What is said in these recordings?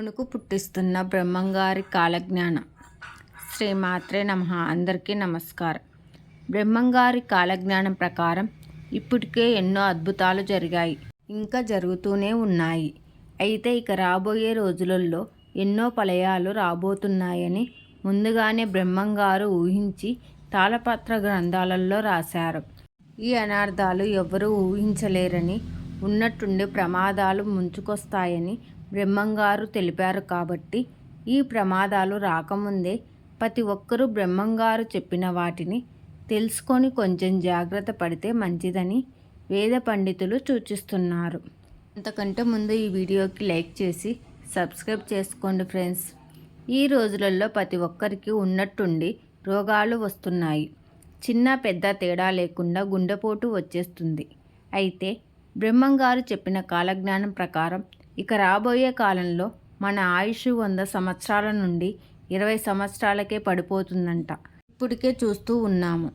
వణుకు పుట్టిస్తున్న బ్రహ్మంగారి కాలజ్ఞానం. శ్రీ మాత్రే నమ. అందరికీ నమస్కారం. బ్రహ్మంగారి కాలజ్ఞానం ప్రకారం ఇప్పటికే ఎన్నో అద్భుతాలు జరిగాయి. ఇంకా జరుగుతూనే ఉన్నాయి. అయితే ఇక రాబోయే రోజులలో ఎన్నో పలయాలు రాబోతున్నాయని ముందుగానే బ్రహ్మంగారు ఊహించి తాళపత్ర గ్రంథాలలో రాశారు. ఈ అనార్థాలు ఎవరూ ఊహించలేరని ఉన్నట్టుండి ప్రమాదాలు ముంచుకొస్తాయని బ్రహ్మంగారు తెలిపారు కాబట్టి ఈ ప్రమాదాలు రాకముందే ప్రతి ఒక్కరూ బ్రహ్మంగారు చెప్పిన వాటిని తెలుసుకొని కొంచెం జాగ్రత్త పడితే మంచిదని వేద పండితులు సూచిస్తున్నారు. అంతకంటే ముందు ఈ వీడియోకి లైక్ చేసి సబ్స్క్రైబ్ చేసుకోండి ఫ్రెండ్స్. ఈ రోజులలో ప్రతి ఒక్కరికి ఉన్నట్టుండి రోగాలు వస్తున్నాయి. చిన్న పెద్ద తేడా లేకుండా గుండెపోటు వచ్చేస్తుంది. అయితే బ్రహ్మంగారు చెప్పిన కాలజ్ఞానం ప్రకారం ఇక రాబోయే కాలంలో మన ఆయుష్ వంద సంవత్సరాల నుండి ఇరవై సంవత్సరాలకే పడిపోతుందంట. ఇప్పటికే చూస్తూ ఉన్నాము.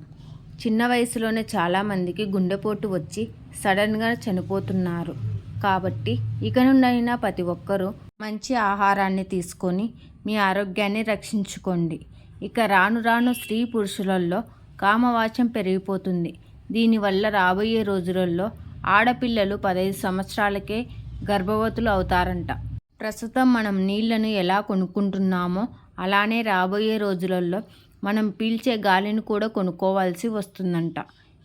చిన్న వయసులోనే చాలామందికి గుండెపోటు వచ్చి సడన్గా చనిపోతున్నారు. కాబట్టి ఇక నుండైనా ప్రతి ఒక్కరూ మంచి ఆహారాన్ని తీసుకొని మీ ఆరోగ్యాన్ని రక్షించుకోండి. ఇక రాను రాను స్త్రీ పురుషులలో కామవాచం పెరిగిపోతుంది. దీనివల్ల రాబోయే రోజులలో ఆడపిల్లలు పదహైదు సంవత్సరాలకే గర్భవతులు అవుతారంట. ప్రస్తుతం మనం నీళ్ళను ఎలా కొనుక్కుంటున్నామో అలానే రాబోయే రోజులలో మనం పీల్చే గాలిని కూడా కొనుక్కోవాల్సి వస్తుందంట.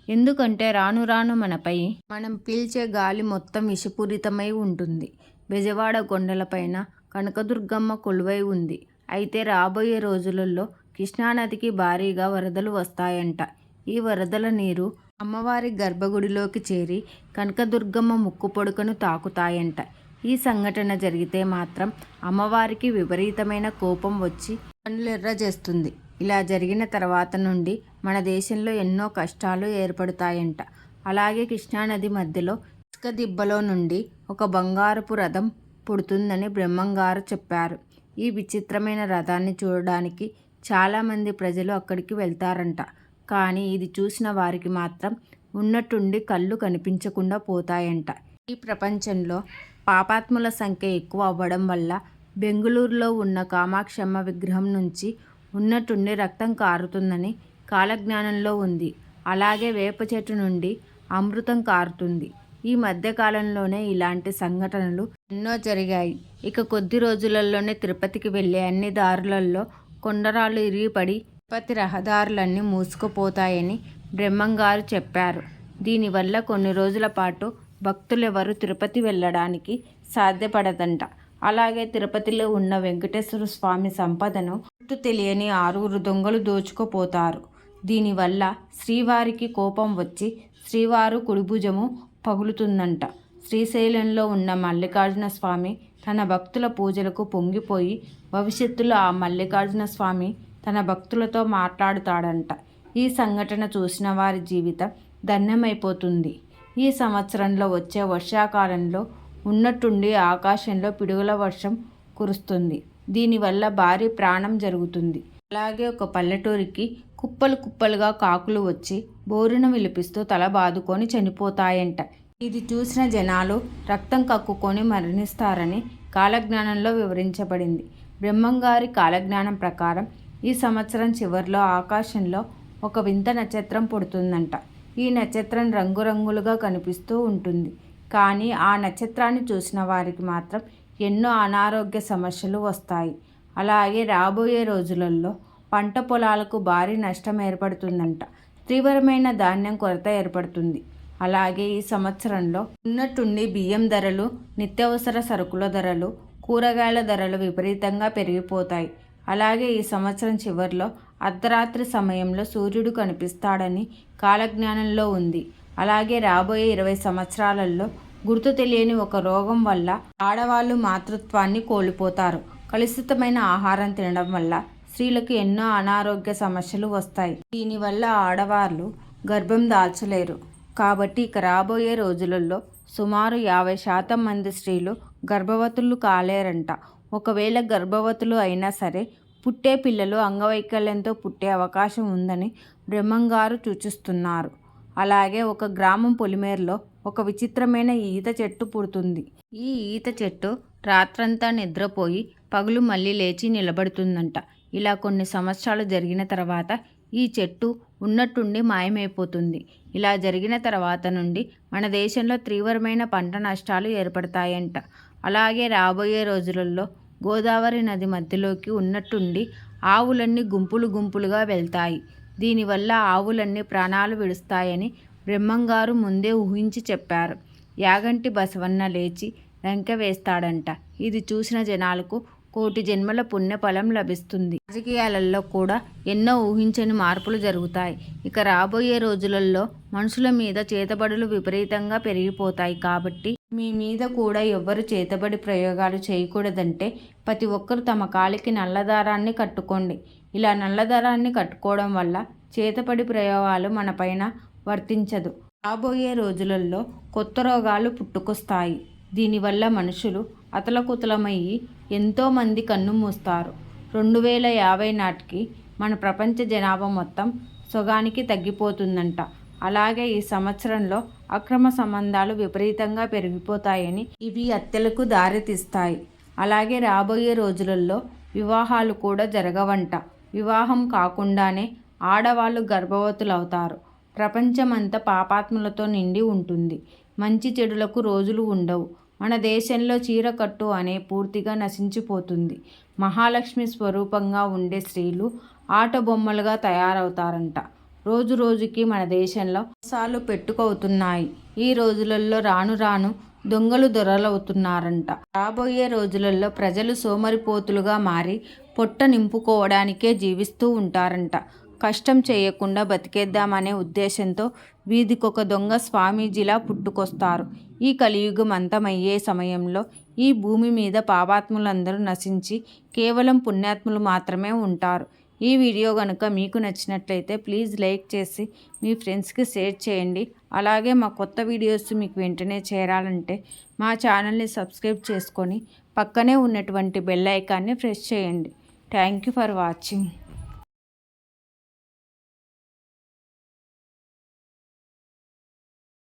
ఎందుకంటే రాను రాను మనపై మనం పీల్చే గాలి మొత్తం విషపూరితమై ఉంటుంది. బెజవాడ కొండలపైన కనకదుర్గమ్మ కొలువై ఉంది. అయితే రాబోయే రోజులలో కృష్ణానదికి భారీగా వరదలు వస్తాయంట. ఈ వరదల నీరు అమ్మవారి గర్భగుడిలోకి చేరి కనకదుర్గమ్మ ముక్కు పొడుకను తాకుతాయంట. ఈ సంఘటన జరిగితే మాత్రం అమ్మవారికి విపరీతమైన కోపం వచ్చి కనులెర్ర చేస్తుంది. ఇలా జరిగిన తర్వాత నుండి మన దేశంలో ఎన్నో కష్టాలు ఏర్పడతాయంట. అలాగే కృష్ణానది మధ్యలో ఇసుక దిబ్బలో నుండి ఒక బంగారపు రథం పుడుతుందని బ్రహ్మంగారు చెప్పారు. ఈ విచిత్రమైన రథాన్ని చూడడానికి చాలామంది ప్రజలు అక్కడికి వెళ్తారంట. కానీ ఇది చూసిన వారికి మాత్రం ఉన్నట్టుండి కళ్ళు కనిపించకుండా పోతాయంట. ఈ ప్రపంచంలో పాపాత్ముల సంఖ్య ఎక్కువ అవ్వడం వల్ల బెంగుళూరులో ఉన్న కామాక్షమ్మ విగ్రహం నుంచి ఉన్నట్టుండి రక్తం కారుతుందని కాలజ్ఞానంలో ఉంది. అలాగే వేప చెట్టు నుండి అమృతం కారుతుంది. ఈ మధ్యకాలంలోనే ఇలాంటి సంఘటనలు ఎన్నో జరిగాయి. ఇక కొద్ది రోజులలోనే తిరుపతికి వెళ్ళే అన్ని దారులలో కొండరాళ్ళు ఇరిగిపడి తిరుపతి రహదారులన్నీ మూసుకుపోతాయని బ్రహ్మంగారు చెప్పారు. దీనివల్ల కొన్ని రోజుల పాటు భక్తులెవరు తిరుపతి వెళ్ళడానికి సాధ్యపడదంట. అలాగే తిరుపతిలో ఉన్న వెంకటేశ్వర స్వామి సంపదను గుర్తు తెలియని ఆరుగురు దొంగలు దోచుకుపోతారు. దీనివల్ల శ్రీవారికి కోపం వచ్చి శ్రీవారు కుడిభుజము పగులుతుందంట. శ్రీశైలంలో ఉన్న మల్లికార్జున స్వామి తన భక్తుల పూజలకు పొంగిపోయి భవిష్యత్తులో ఆ మల్లికార్జున స్వామి తన భక్తులతో మాట్లాడుతాడంట. ఈ సంఘటన చూసిన వారి జీవితం ధన్యమైపోతుంది. ఈ సంవత్సరంలో వచ్చే వర్షాకాలంలో ఉన్నట్టుండి ఆకాశంలో పిడుగుల వర్షం కురుస్తుంది. దీనివల్ల భారీ ప్రాణం జరుగుతుంది. అలాగే ఒక పల్లెటూరికి కుప్పలు కుప్పలుగా కాకులు వచ్చి బోరున విలిపిస్తూ తల బాదుకొని చనిపోతాయంట. ఇది చూసిన జనాలు రక్తం కక్కుకొని మరణిస్తారని కాలజ్ఞానంలో వివరించబడింది. బ్రహ్మంగారి కాలజ్ఞానం ప్రకారం ఈ సంవత్సరం చివరిలో ఆకాశంలో ఒక వింత నక్షత్రం పుడుతుందంట. ఈ నక్షత్రం రంగురంగులుగా కనిపిస్తూ ఉంటుంది. కానీ ఆ నక్షత్రాన్ని చూసిన వారికి మాత్రం ఎన్నో అనారోగ్య సమస్యలు వస్తాయి. అలాగే రాబోయే రోజులలో పంట పొలాలకు భారీ నష్టం ఏర్పడుతుందంట. తీవ్రమైన ధాన్యం కొరత ఏర్పడుతుంది. అలాగే ఈ సంవత్సరంలో ఉన్నట్టుండి బియ్యం ధరలు నిత్యావసర సరుకుల ధరలు కూరగాయల ధరలు విపరీతంగా పెరిగిపోతాయి. అలాగే ఈ సంవత్సరం చివరిలో అర్ధరాత్రి సమయంలో సూర్యుడు కనిపిస్తాడని కాలజ్ఞానంలో ఉంది. అలాగే రాబోయే ఇరవై సంవత్సరాలలో గుర్తు తెలియని ఒక రోగం వల్ల ఆడవాళ్ళు మాతృత్వాన్ని కోల్పోతారు. కలుషితమైన ఆహారం తినడం వల్ల స్త్రీలకు ఎన్నో అనారోగ్య సమస్యలు వస్తాయి. దీనివల్ల ఆడవాళ్ళు గర్భం దాల్చలేరు. కాబట్టి ఇక రాబోయే రోజులలో సుమారు యాభై శాతం మంది స్త్రీలు గర్భవతులు కాలేరంట. ఒకవేళ గర్భవతులు అయినా సరే పుట్టే పిల్లలు అంగవైకల్యంతో పుట్టే అవకాశం ఉందని బ్రహ్మంగారు సూచిస్తున్నారు. అలాగే ఒక గ్రామం పొలిమేరలో ఒక విచిత్రమైన ఈత చెట్టు పుడుతుంది. ఈ ఈత చెట్టు రాత్రంతా నిద్రపోయి పగులు మళ్ళీ లేచి నిలబడుతుందంట. ఇలా కొన్ని సంవత్సరాలు జరిగిన తర్వాత ఈ చెట్టు ఉన్నట్టుండి మాయమైపోతుంది. ఇలా జరిగిన తర్వాత నుండి మన దేశంలో తీవ్రమైన పంట నష్టాలు ఏర్పడతాయంట. అలాగే రాబోయే రోజులలో గోదావరి నది మధ్యలోకి ఉన్నట్టుండి ఆవులన్నీ గుంపులు గుంపులుగా వెళ్తాయి. దీనివల్ల ఆవులన్నీ ప్రాణాలు విడుస్తాయని బ్రహ్మంగారు ముందే ఊహించి చెప్పారు. యాగంటి బసవన్న లేచి లంకె వేస్తాడంట. ఇది చూసిన జనాలకు కోటి జన్మల పుణ్యఫలం లభిస్తుంది. రాజకీయాలలో కూడా ఎన్నో ఊహించని మార్పులు జరుగుతాయి. ఇక రాబోయే రోజులలో మనుషుల మీద చేతబడులు విపరీతంగా పెరిగిపోతాయి కాబట్టి మీ మీద కూడా ఎవ్వరు చేతబడి ప్రయోగాలు చేయకూడదంటే ప్రతి ఒక్కరు తమ కాలికి నల్లదారాన్ని కట్టుకోండి. ఇలా నల్లదారాన్ని కట్టుకోవడం వల్ల చేతపడి ప్రయోగాలు మనపైన వర్తించదు. రాబోయే రోజులలో కొత్త రోగాలు పుట్టుకొస్తాయి. దీనివల్ల మనుషులు అతలకుతలమయ్యి ఎంతోమంది కన్ను మూస్తారు. రెండు వేల యాభై నాటికి మన ప్రపంచ జనాభా మొత్తం సొగానికి తగ్గిపోతుందంట. అలాగే ఈ సంవత్సరంలో అక్రమ సంబంధాలు విపరీతంగా పెరిగిపోతాయని ఇవి హత్యలకు దారితీస్తాయి. అలాగే రాబోయే రోజులలో వివాహాలు కూడా జరగవంట. వివాహం కాకుండానే ఆడవాళ్ళు గర్భవతులవుతారు. ప్రపంచమంతా పాపాత్ములతో నిండి ఉంటుంది. మంచి చెడులకు రోజులు ఉండవు. మన దేశంలో చీరకట్టు అనే పూర్తిగా నశించిపోతుంది. మహాలక్ష్మి స్వరూపంగా ఉండే స్త్రీలు ఆట బొమ్మలుగా తయారవుతారంట. రోజు రోజుకి మన దేశంలో మోసాలు పెట్టుకవుతున్నాయి. ఈ రోజులలో రాను రాను దొంగలు దొరలవుతున్నారంట. రాబోయే రోజులలో ప్రజలు సోమరిపోతులుగా మారి పొట్ట నింపుకోవడానికే జీవిస్తూ ఉంటారంట. కష్టం చేయకుండా బతికేద్దామనే ఉద్దేశంతో వీధికొక దొంగ స్వామీజీలా పుట్టుకొస్తారు. ఈ కలియుగం అంతమయ్యే సమయంలో ఈ భూమి మీద పాపాత్ములందరూ నశించి కేవలం పుణ్యాత్ములు మాత్రమే ఉంటారు. ఈ వీడియో కనుక మీకు నచ్చినట్లయితే ప్లీజ్ లైక్ చేసి మీ ఫ్రెండ్స్కి షేర్ చేయండి. అలాగే మా కొత్త వీడియోస్ మీకు వెంటనే చేరాలంటే మా ఛానల్ని సబ్స్క్రైబ్ చేసుకొని పక్కనే ఉన్నటువంటి బెల్ ఐకాన్ని ప్రెస్ చేయండి. Thank you for watching.